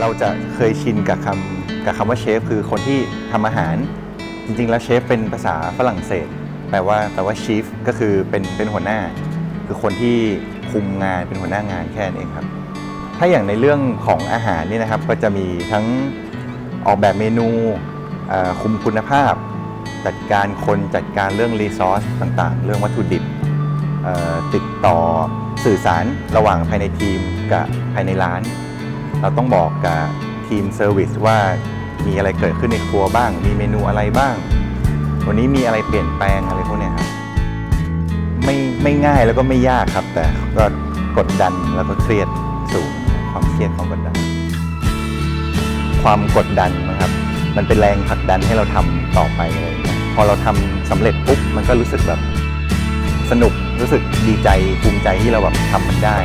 เราจะเคยชินกับคำกับคำว่าเชฟคือคนที่ทำอาหาร จริงๆ แล้วเชฟเป็นภาษาฝรั่งเศส แปลว่าแปลว่าชีฟก็คือเป็นเป็นหัวหน้า คือคนที่คุมงานเป็นหัวหน้างานแค่นั้นเองครับ ถ้าอย่างในเรื่องของอาหารนี่นะครับก็จะมีทั้งออกแบบเมนูคุมคุณภาพ จัดการคนจัดการเรื่องรีซอสต่างๆ เรื่องวัตถุดิบติดต่อสื่อสารระหว่างภายในทีมกับภายในร้าน เราต้องบอกกับทีมเซอร์วิสว่ามีอะไรเกิดขึ้นในครัวบ้าง มีเมนูอะไรบ้าง วันนี้มีอะไรเปลี่ยนแปลงอะไรพวกนี้ครับไม่ไม่ง่ายแล้วก็ไม่ยากครับ แต่ก็กดดันแล้วก็เครียดสูงความเครียดความกดดัน ความกดดันนะครับ มันเป็นแรงผลักดันให้เราทำต่อไปเลยางเงี้ยพอเราทำสำเร็จปุ๊บมันก็รู้สึกแบบสนุกรู้สึกดีใจภูมิใจที่เราแบบทำมันได้